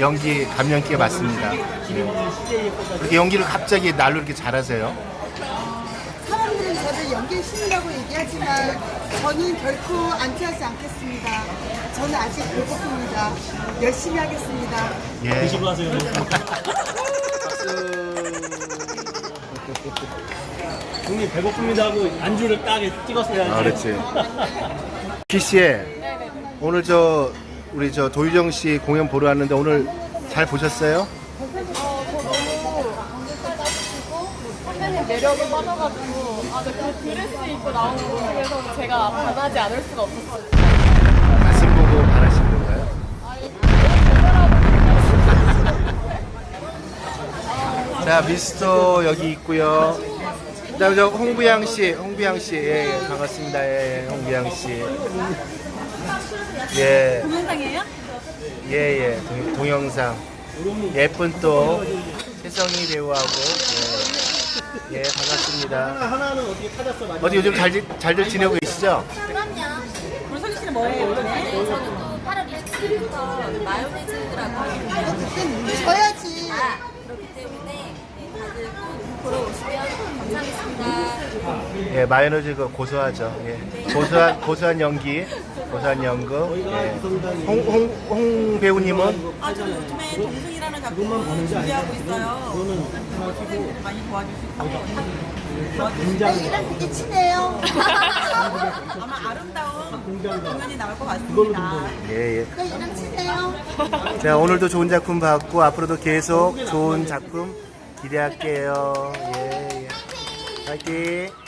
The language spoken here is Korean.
연기 감명기가 맞습니다. 네. 그렇게 연기를 갑자기 날로 이렇게 잘하세요. 사람들은 저를 연기의 신이라고 얘기하지만 저는 결코 안티하지 않겠습니다. 저는 아직 배고픕니다. 열심히 하겠습니다. 예. 드시고 하세요. 형님 배고픕니다 하고 안주를 딱 찍었어야지. 아, 그렇지. 키씨에 오늘 저 우리 저 도유정 씨 공연 보러 왔는데 오늘 잘 보셨어요? 어, 저 너무 감격해가지고 선배님 매력에 빠져가지고 아, 근데 그 드레스 입고 나오는 모습에서 제가 반하지 않을 수가 없었어요. 말씀 보고 반하신 건가요? 자 미스터 여기 있고요. 그다음에 저 홍부양 씨, 홍부양 씨, 예, 예, 반갑습니다. 예, 홍부양 씨. 예. 동영상이에요? 예, 예, 동, 동영상. 예쁜 또 세성이 배우하고 예, 예 반갑습니다. 하나는 어떻게 찾았어? 어디 요즘 잘 잘들 지내고 계시죠? 우리 씨는 뭐예요? 네, 저는 또 8월 27일부터 마요네즈라고 그땐 져야지. 그렇기 때문에 네, 다들 꼭 보러 오시면 감사하겠습니다. 예, 마요네즈 그 고소하죠. 예. 고소한 고소한 연기, 고소한 연극. 예. 홍, 홍, 홍 배우님은 아, 저 요즘에 동승이라는 작품을 준비하고 있어요. 선생님들 많이 도와주시고 이랑 되게 친해요. 아마 아름다운 공연이 나올 것 같습니다. 예, 예. 나 이랑 친해요. 자, 오늘도 좋은 작품 봤고 앞으로도 계속 좋은 작품 기대할게요. 예, 예. 파이팅.